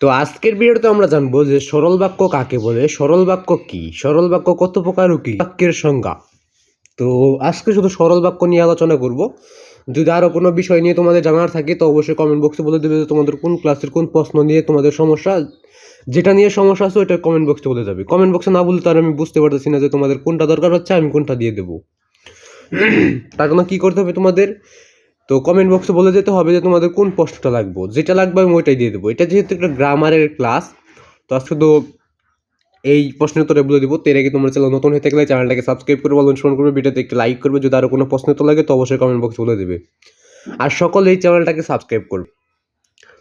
তো আজকের ভিডিওতে আমরা জানব যে সরল বাক্য কাকে বলে? সরল বাক্য কি? সরল বাক্য কত প্রকার ও কি? বাক্যের সংজ্ঞা। তো আজকে শুধু সরল বাক্য নিয়ে আলোচনা করব। যদি আরও কোনো বিষয় নিয়ে তোমাদের জানার থাকে, তো অবশ্যই কমেন্ট বক্সে বলে দেবে যে তোমাদের কোন ক্লাসের কোন প্রশ্ন নিয়ে তোমাদের সমস্যা, যেটা নিয়ে সমস্যা আছে ওটা কমেন্ট বক্সে বলে যাবে। কমেন্ট বক্সে না বললে তো আর আমি বুঝতে পারতেছি না যে তোমাদের কোনটা দরকার হচ্ছে, আমি কোনটা দিয়ে দেবো। তার জন্য কী করতে হবে তোমাদের? তো কমেন্ট বক্সে বলে যেতে হবে যে তোমাদের কোন প্রশ্নটা লাগবো। যেটা লাগবে আমি ওইটাই দিয়ে দেবো। এটা যেহেতু একটা গ্রামারের ক্লাস তো আজকে তো এই প্রশ্নের উত্তরে বলে দিব। তের আগে তোমরা চ্যানেল নতুন হয়ে থাকলে চ্যানেলটাকে সাবস্ক্রাইব করে বলুন শুরু করবে, ভিডিওতে একটি লাইক করবে। যদি আরও কোনো প্রশ্ন তো লাগে তো অবশ্যই কমেন্ট বক্সে বলে দেবে। আর সকলে এই চ্যানেলটাকে সাবস্ক্রাইব করবে।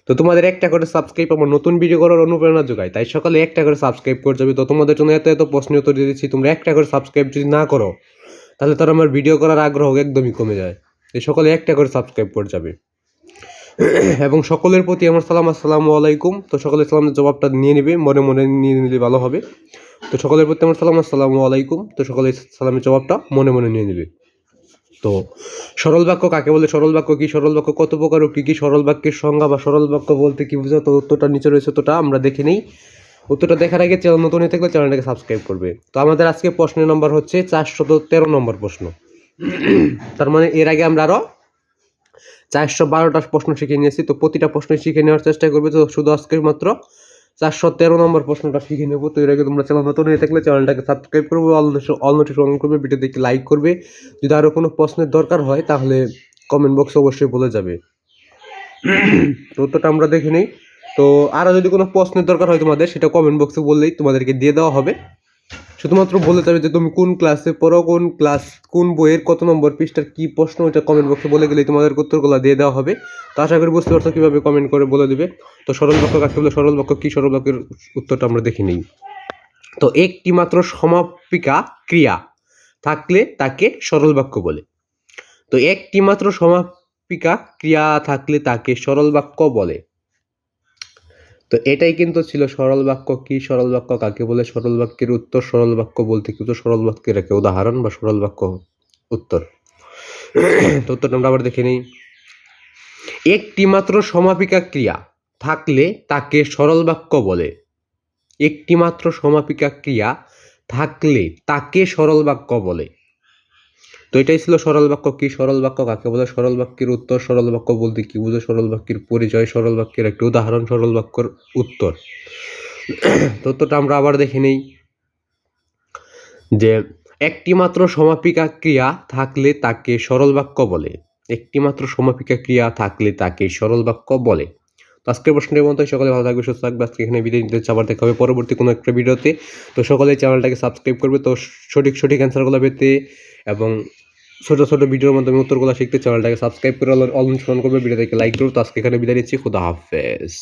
তো তোমাদের একটা করে সাবস্ক্রাইব আমার নতুন ভিডিও করার অনুপ্রেরণা যোগায়। তাই সকালে একটা করে সাবস্ক্রাইব করে যাবে। তো তোমাদের জন্য এত এত প্রশ্ন উত্তর দিয়ে দিচ্ছি। তোমরা একটা করে সাবস্ক্রাইব যদি না করো, তাহলে তার আমার ভিডিও করার আগ্রহ একদমই কমে যায়। এই সকলে একটা করে সাবস্ক্রাইব করে যাবে। এবং সকলের প্রতি আমার সালাম, আসসালামু আলাইকুম। তো সকলের সালামের জবাবটা নিয়ে নেবে, মনে মনে নিয়ে নিলে ভালো হবে। তো সকলের প্রতি আমার সালাম, আসসালামু আলাইকুম। তো সকলের সালামের জবাবটা মনে মনে নিয়ে নেবে। তো সরল বাক্য কাকে বলে? সরল বাক্য কি? সরল বাক্য কত প্রকার ও কী কী? সরল বাক্যের সংজ্ঞা বা সরল বাক্য বলতে কী বোঝো তো উত্তরটা নিচে রয়েছে তোটা আমরা দেখে নিই। উত্তরটা দেখার আগে চ্যানেল নতুন হয়ে থাকলে চ্যানেলটাকে সাবস্ক্রাইব করবে। তো আমাদের আজকে প্রশ্নের নম্বর হচ্ছে চারশত তেরো নম্বর প্রশ্ন। তার মানে এর আগে আমরা আরও চারশো বারোটা প্রশ্ন শিখে নিয়েছি, তো প্রতিটা প্রশ্ন শিখে নেওয়ার চেষ্টা করবে, তো শুধু আজকে মাত্র চারশো তেরো নম্বর প্রশ্নটা শিখে নেব, তো এর আগে তোমরা চ্যানেল নতুন হয়ে থাকলে চ্যানেলটাকে সাবস্ক্রাইব করবে, অল নোটিফিকেশন করবে ভিডিও দেখে লাইক করবে, যদি আরও কোনো প্রশ্নের দরকার হয় তাহলে কমেন্ট বক্সে অবশ্যই বলে যাবে। তো উত্তরটা আমরা দেখে নিই, তো আরও যদি কোনো প্রশ্নের দরকার হয় তোমাদের, সেটা কমেন্ট বক্সে বললেই তোমাদেরকে দিয়ে দেওয়া হবে। শুধুমাত্র বলে যাবে যে তুমি কোন ক্লাসে পড়ো, কোন ক্লাস কোন বইয়ের কত নম্বর পৃষ্ঠার কী প্রশ্ন ওইটা কমেন্ট বক্সে বলে গেলেই তোমাদের উত্তরগুলো দিয়ে দেওয়া হবে। তো আশা করি বুঝতে পারছ কীভাবে কমেন্ট করে বলে দেবে। তো সরল বাক্য কাকে বলে? সরল বাক্য কী? সরল বাক্যের উত্তরটা আমরা দেখে নিই। তো একটি মাত্র সমাপিকা ক্রিয়া থাকলে তাকে সরল বাক্য বলে। তো একটি মাত্র সমাপিকা ক্রিয়া থাকলে তাকে সরল বাক্য বলে। তো এটাই কিন্তু ছিল সরল বাক্য। কি সরল বাক্য? কাকে বলে সরল বাক্যের উত্তর? সরল বাক্য বলতে কিন্তু সরল বাক্যের একটা উদাহরণ বা সরল বাক্য উত্তর। তো উত্তরটা আমরা আবার দেখে নিই। একটি মাত্র সমাপিকা ক্রিয়া থাকলে তাকে সরল বাক্য বলে। একটি মাত্র সমাপিকা ক্রিয়া থাকলে তাকে সরল বাক্য বলে। তো এটাই ছিল সরল বাক্য। কি সরল বাক্য? কাকে বলে সরল বাক্যের উত্তর? সরল বাক্য বলতে কি বুঝে? সরল বাক্যের পরিচয়, সরল বাক্যের একটি উদাহরণ, সরল বাক্যর উত্তর। তো আমরা আবার দেখে নেই। যে একটি মাত্র সমাপিকা ক্রিয়া থাকলে তাকে সরল বাক্য বলে। একটি মাত্র সমাপিকা ক্রিয়া থাকলে তাকে সরল বাক্য বলে। তো আজকের প্রশ্নের মতো, সকলে ভালো থাকবে, সুস্থ থাকবে। আজকে এখানে ভিডিও নিতে আবার দেখা হবে পরবর্তী কোনো একটা ভিডিওতে। তো সকলে চ্যানেলটাকে সাবস্ক্রাইব করবে। তো সঠিক সঠিক অ্যান্সারগুলো পেতে এবং ছোটো ছোটো ভিডিওর মাধ্যমে উত্তরগুলো শিখতে চ্যানেলটাকে সাবস্ক্রাইব করে অল অনুসরণ করবে। দেখে লাইক করবে তো আজকে এখানে বিদায় নিচ্ছি। খুদা হাফেজ।